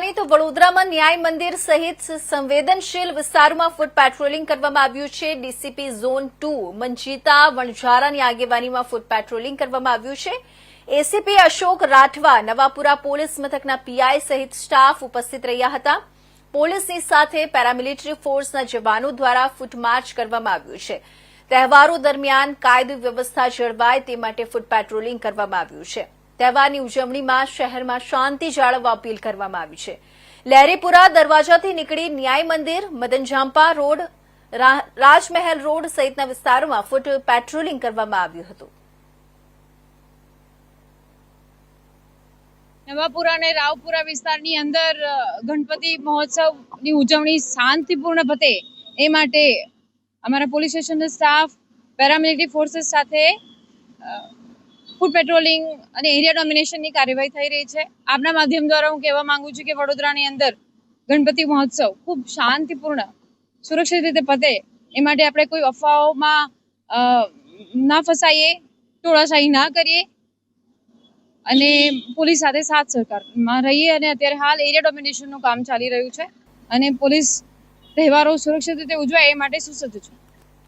વડોદરાની તો વડોદરામાં ન્યાય મંદિર સહિત સંવેદનશીલ વિસ્તારોમાં ફૂટ પેટ્રોલિંગ કરવામાં આવ્યું છે. ડીસીપી ઝોન ટુ મંજીતા વણઝારાની આગેવાનીમાં ફૂટ પેટ્રોલિંગ કરવામાં આવ્યું છે. એસીપી અશોક રાઠવા, નવાપુરા પોલીસ મથકના પીઆઈ સહિત સ્ટાફ ઉપસ્થિત રહ્યા હતા. પોલીસની સાથે પેરામિલિટરી ફોર્સના જવાનો દ્વારા ફૂટમાર્ચ કરવામાં આવ્યું છે. તહેવારો દરમિયાન કાયદો વ્યવસ્થા જળવાય તે માટે ફૂટ પેટ્રોલિંગ કરવામાં આવ્યું છે. તહેવારની ઉજવણીમાં શહેરમાં શાંતિ જાળવવા અપીલ કરવામાં આવી છે. લહેરીપુરા દરવાજાથી નીકળી ન્યાય મંદિર મદનજાંપા રોડ રાજમહેલ રોડ સહિતના વિસ્તારોમાં ફૂટ પેટ્રોલિંગ કરવામાં આવ્યું હતું. નવાપુરા અને રાવપુરા વિસ્તારની અંદર ગણપતિ મહોત્સવની ઉજવણી શાંતિપૂર્ણ પતે એ માટે અમારા પોલીસ સ્ટેશનના સ્ટાફ, પેરામિલિટરી ફોર્સીસ સાથે ફૂડ પેટ્રોલિંગ અને એરિયા ડોમિનેશનની કાર્યવાહી થઈ રહી છે. આપના માધ્યમ દ્વારા હું કહેવા માંગુ છું કે વડોદરાની અંદર ગણપતિ મહોત્સવ ખૂબ શાંતિપૂર્ણ, સુરક્ષિત રીતે પતે. એ માટે આપણે કોઈ અફવાઓમાં ના ફસાઈએ, ટોળાશાહી ના કરીએ અને પોલીસ સાથે સાથ સહકારમાં રહીએ અને અત્યારે હાલ એરિયા ડોમિનેશનનું કામ ચાલી રહ્યું છે અને પોલીસ તહેવારો સુરક્ષિત રીતે ઉજવાય એ માટે સુસજ્જ છે.